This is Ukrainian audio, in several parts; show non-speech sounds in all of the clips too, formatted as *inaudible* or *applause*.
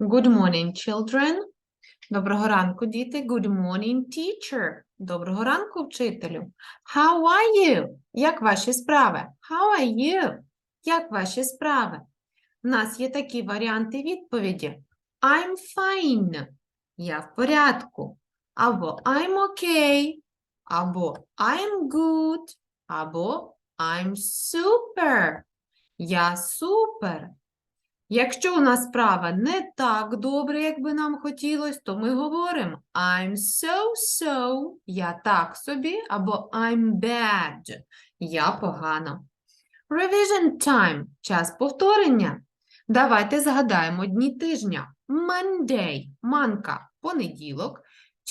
Good morning, children. Доброго ранку, діти. Good morning, teacher. Доброго ранку, вчителю. How are you? Як ваші справи? How are you? Як ваші справи? У нас є такі варіанти відповіді. I'm fine. Я в порядку. Або I'm okay. Або I'm good. Або I'm super. Я супер. Якщо у нас справа не так добре, як би нам хотілося, то ми говоримо I'm so-so, я так собі, або I'm bad, я погано. Revision time – час повторення. Давайте згадаємо дні тижня. Monday – манка, понеділок.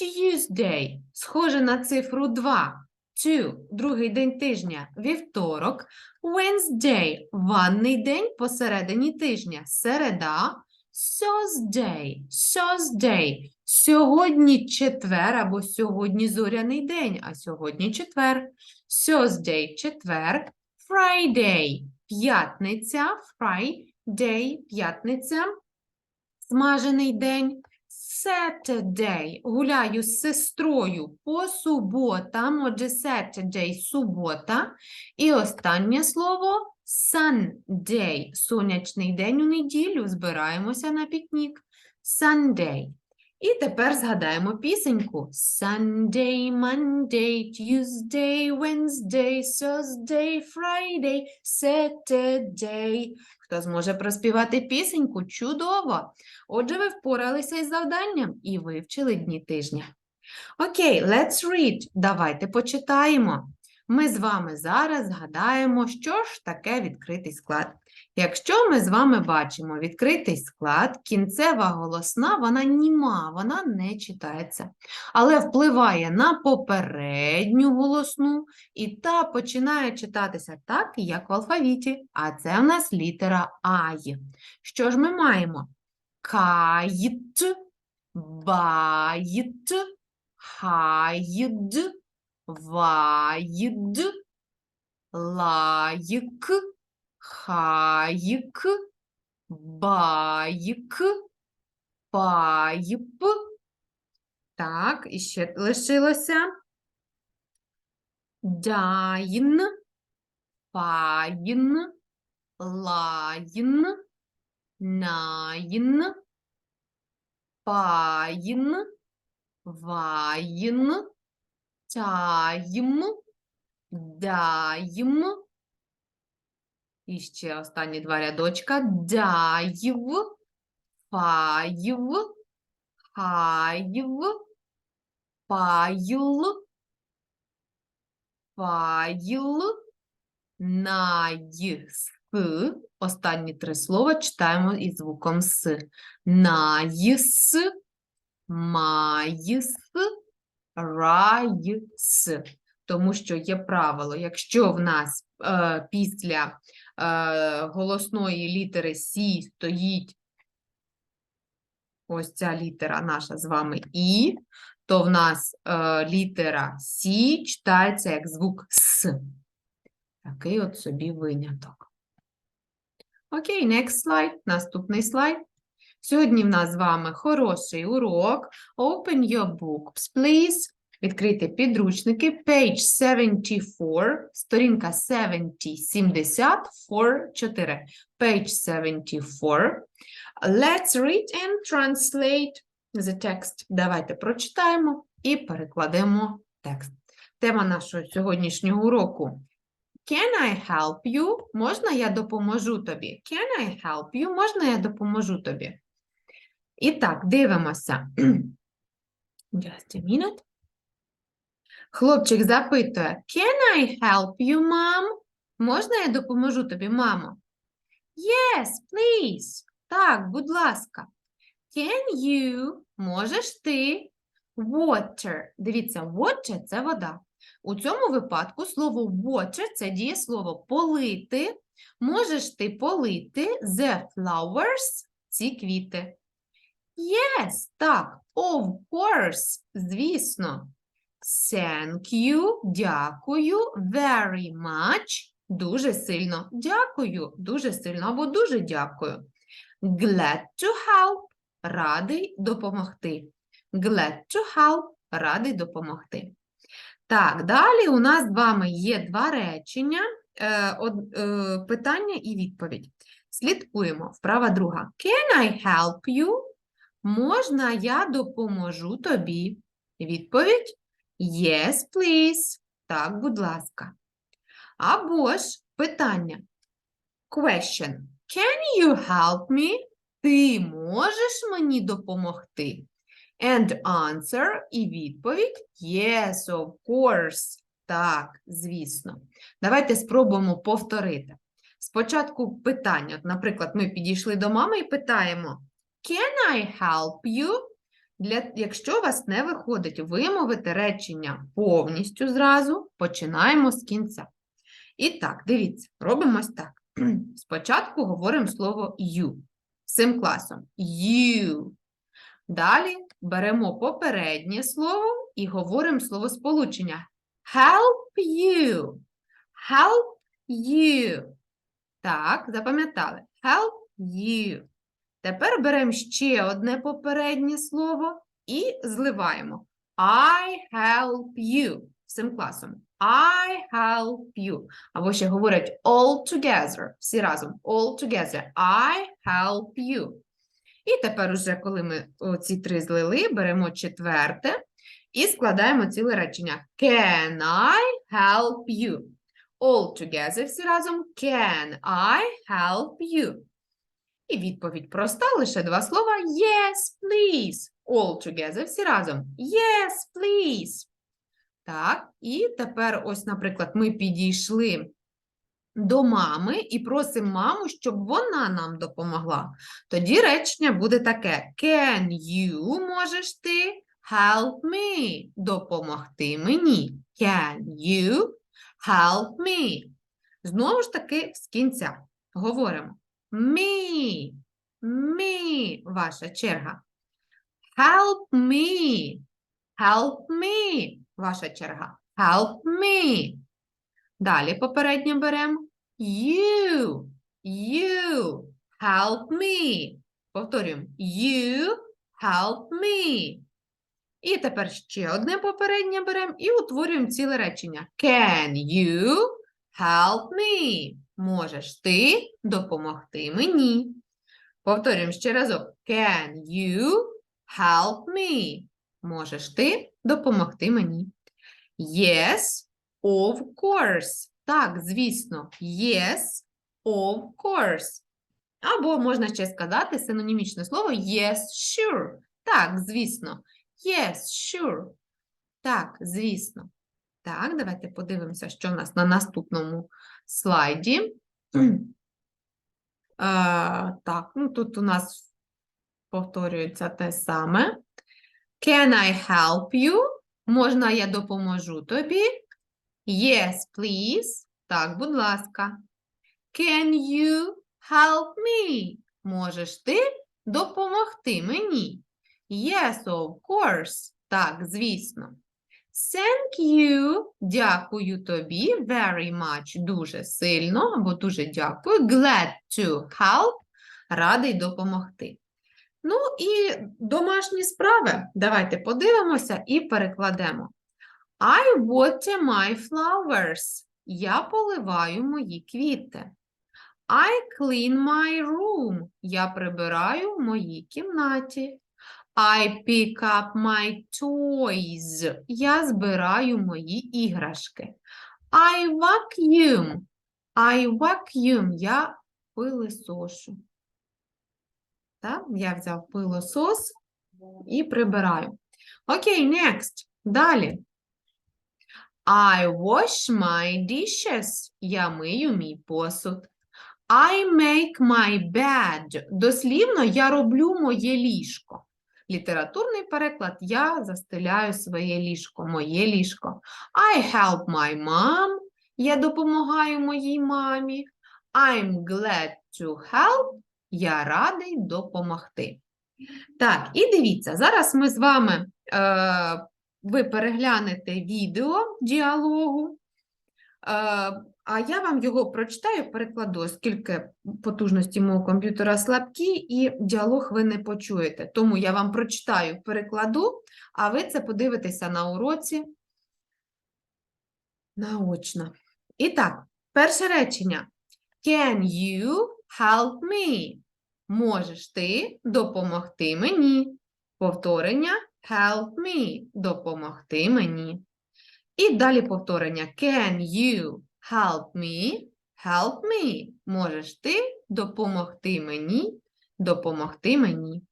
Tuesday – схоже на цифру 2. Two – другий день тижня, вівторок. Wednesday – ванний день посередині тижня, середа. Thursday – Thursday – сьогодні четвер або сьогодні зоряний день, а сьогодні четвер. Thursday – четвер. Friday – п'ятниця. Friday – п'ятниця. Смажений день. Saturday – гуляю з сестрою по суботам. Отже, Saturday – субота. І останнє слово Sunday – сонячний день у неділю. Збираємося на пікнік. Sunday. І тепер згадаємо пісеньку. Sunday, Monday, Tuesday, Wednesday, Thursday, Friday, Saturday. Хто зможе проспівати пісеньку? Чудово! Отже, ви впоралися із завданням і вивчили дні тижня. Окей, let's read. Давайте почитаємо. Ми з вами зараз згадаємо, що ж таке відкритий склад. Якщо ми з вами бачимо відкритий склад, кінцева голосна, вона німа, вона не читається, але впливає на попередню голосну, і та починає читатися так, як в алфавіті, а це в нас літера Ай. Що ж ми маємо? Кайт, байт, хайд, вайд, лайк, хайк, байк, пайп. Так, і ще лишилося. Дайн, файн, лайн, найн, пайн, вайн, тайм, дайм. І ще останні два рядочка. Дайв, файв, хайв, пайл, файл, найс. Останні три слова читаємо із звуком С. Найс, майс, райс. Тому що є правило, якщо в нас е, після голосної літери Сі стоїть ось ця літера наша з вами І, то в нас е, літера Сі читається як звук С. Такий от собі виняток. Окей, next slide. Наступний слайд. Сьогодні в нас з вами хороший урок. Open your books, please. Відкрийте підручники. Page 74, сторінка 70, 70, 4, 4. Page 74. Let's read and translate the text. Давайте прочитаємо і перекладемо текст. Тема нашого сьогоднішнього уроку. Can I help you? Можна я допоможу тобі? Can I help you? Можна я допоможу тобі? І так, дивимося. *clears throat* Just a minute. Хлопчик запитує, Can I help you, mom? Можна я допоможу тобі, мамо? Yes, please. Так, будь ласка. Can you? Можеш ти? Water. Дивіться, water – це вода. У цьому випадку слово water – це дієслово полити. Можеш ти полити the flowers – ці квіти. Yes, так, of course, звісно. Thank you, дякую, very much, дуже сильно, дякую, дуже сильно або дуже дякую. Glad to help, радий допомогти. Glad to help – радий допомогти. Так, далі у нас з вами є два речення, е, е, питання і відповідь. Слідкуємо. Вправа друга. Can I help you? Можна я допоможу тобі? Відповідь Yes, please. Так, будь ласка. Або ж питання. Question. Can you help me? Ти можеш мені допомогти? And answer і відповідь Yes, of course. Так, звісно. Давайте спробуємо повторити. Спочатку питання. От, наприклад, ми підійшли до мами і питаємо Can I help you? Для, якщо у вас не виходить вимовити речення повністю зразу, починаємо з кінця. І так, дивіться, робимо ось так. *clears throat* Спочатку говоримо слово you всім класом. You. Далі беремо попереднє слово і говоримо словосполучення help you. Help you. Так, запам'ятали. Help you. Тепер беремо ще одне попереднє слово і зливаємо. I help you. Всім класом. I help you. Або ще говорять all together. Всі разом. All together. I help you. І тепер, уже, коли ми ці три злили, беремо четверте і складаємо ціле речення. Can I help you? All together всі разом. Can I help you? І відповідь проста, лише два слова. Yes, please. All together всі разом. Yes, please. Так, і тепер, ось, наприклад, ми підійшли до мами і просимо маму, щоб вона нам допомогла. Тоді речення буде таке: Can you, можеш ти, help me, допомогти мені. Can you help me? Знову ж таки, з кінця говоримо. Me, me, ваша черга. Help me, help me, ваша черга. Help me. Далі попередньо беремо. You, you, help me. Повторюємо. You, help me. І тепер ще одне попереднє беремо і утворюємо ціле речення. Can you help me? Можеш ти допомогти мені? Повторюємо ще разок. Can you help me? Можеш ти допомогти мені? Yes, of course. Так, звісно. Yes, of course. Або можна ще сказати синонімічне слово yes, sure. Так, звісно. Yes, sure. Так, звісно. Так, давайте подивимося, що в нас на наступному слайді. *clears throat* Е, так, ну тут у нас повторюється те саме. Can I help you? Можна я допоможу тобі? Yes, please. Так, будь ласка. Can you help me? Можеш ти допомогти мені? Yes, of course. Так, звісно. Thank you. Дякую тобі very much. Дуже сильно або дуже дякую. Glad to help. Радий допомогти. Ну і домашні справи. Давайте подивимося і перекладемо. I water my flowers. Я поливаю мої квіти. I clean my room. Я прибираю в моїй кімнаті. I pick up my toys. Я збираю мої іграшки. I vacuum. I vacuum. Я пилисошу. Так, я взяв пилосос і прибираю. Окей, next. Далі. I wash my dishes. Я мию мій посуд. I make my bed. Дослівно, я роблю моє ліжко. Літературний переклад я застеляю своє ліжко, моє ліжко. I help my mom. Я допомагаю моїй мамі. I'm glad to help. Я радий допомогти. Так, і дивіться, зараз ми з вами, е, ви переглянете відео діалогу, А я вам його прочитаю, перекладу, оскільки потужності мого комп'ютера слабкі, і діалог ви не почуєте. Тому я вам прочитаю, перекладу, а ви це подивитеся на уроці наочно. І так, перше речення. Can you help me? Можеш ти допомогти мені? Повторення help me. Допомогти мені. І далі повторення Can you help me? Help me. Можеш ти допомогти мені? Допомогти мені.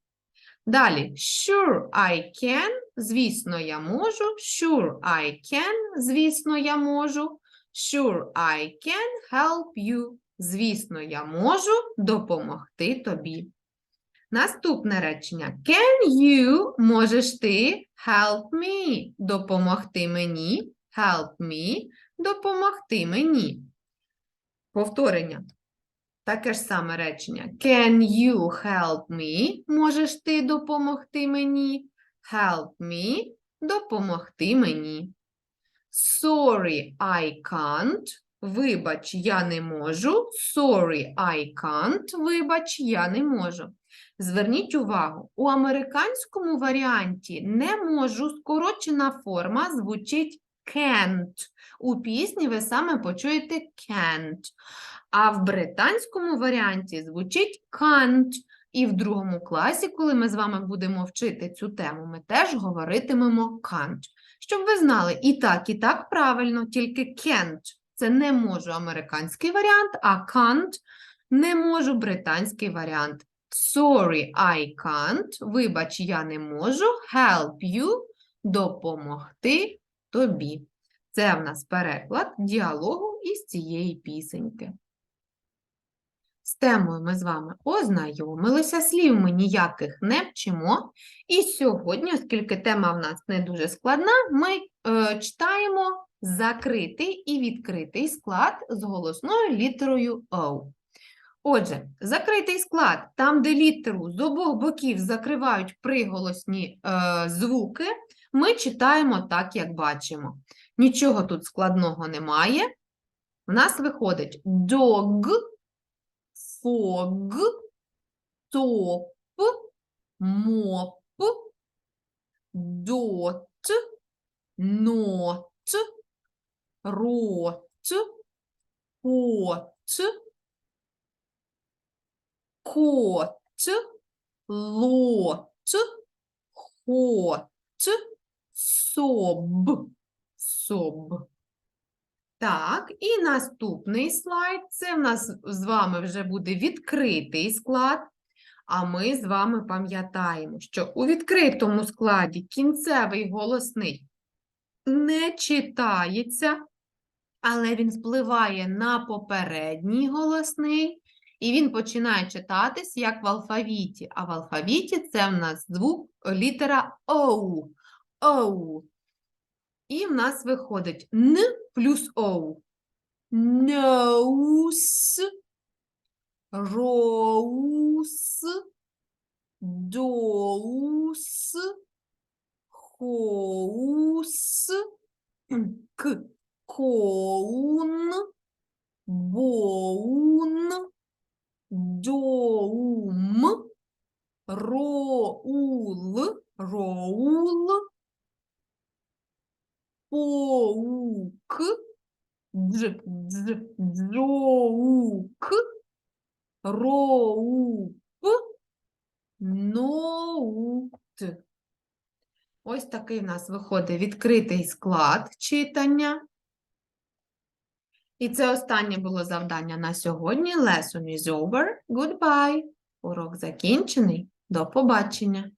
Далі sure I can. Звісно, я можу. Sure I can. Звісно, я можу. Sure I can help you. Звісно, я можу допомогти тобі. Наступне речення. Can you, можеш ти, help me, допомогти мені, help me, допомогти мені. Повторення. Таке ж саме речення. Can you help me? Можеш ти допомогти мені? Help me, допомогти мені. Sorry, I can't. Вибач, я не можу. Sorry, I can't. Вибач, я не можу. Зверніть увагу, у американському варіанті не можу скорочена форма звучить can't. У пісні ви саме почуєте can't. А в британському варіанті звучить can't. І в другому класі, коли ми з вами будемо вчити цю тему, ми теж говоритимемо can't. Щоб ви знали, і так, і так правильно, тільки can't – це не можу американський варіант, а can't – не можу британський варіант. Sorry, I can't. Вибач, я не можу. Help you – допомогти тобі. Це в нас переклад діалогу із цієї пісеньки. З темою ми з вами ознайомилися, слів ми ніяких не вчимо. І сьогодні, оскільки тема в нас не дуже складна, ми е, читаємо закритий і відкритий склад з голосною літерою O. Отже, закритий склад, там, де літеру з обох боків закривають приголосні е, звуки, ми читаємо так, як бачимо. Нічого тут складного немає. У нас виходить dog, фог, топ, моп, дот, нот, рот, кот, кот, лот, хот, соб, соб. Так, і наступний слайд. Це в нас з вами вже буде відкритий склад. А ми з вами пам'ятаємо, що у відкритому складі кінцевий голосний не читається, але він впливає на попередній голосний, і він починає читатись як в алфавіті. А в алфавіті це в нас звук літера Оу. Оу. І в нас виходить Н плюс Оу. Ноус, роус, доус, хоус, к, коун, боун, доум, роул, роул, паук, дж, дж, джоук, роуп, ноут. Ось такий в нас виходить відкритий склад читання. І це останнє було завдання на сьогодні. Lesson is over. Goodbye. Урок закінчений. До побачення.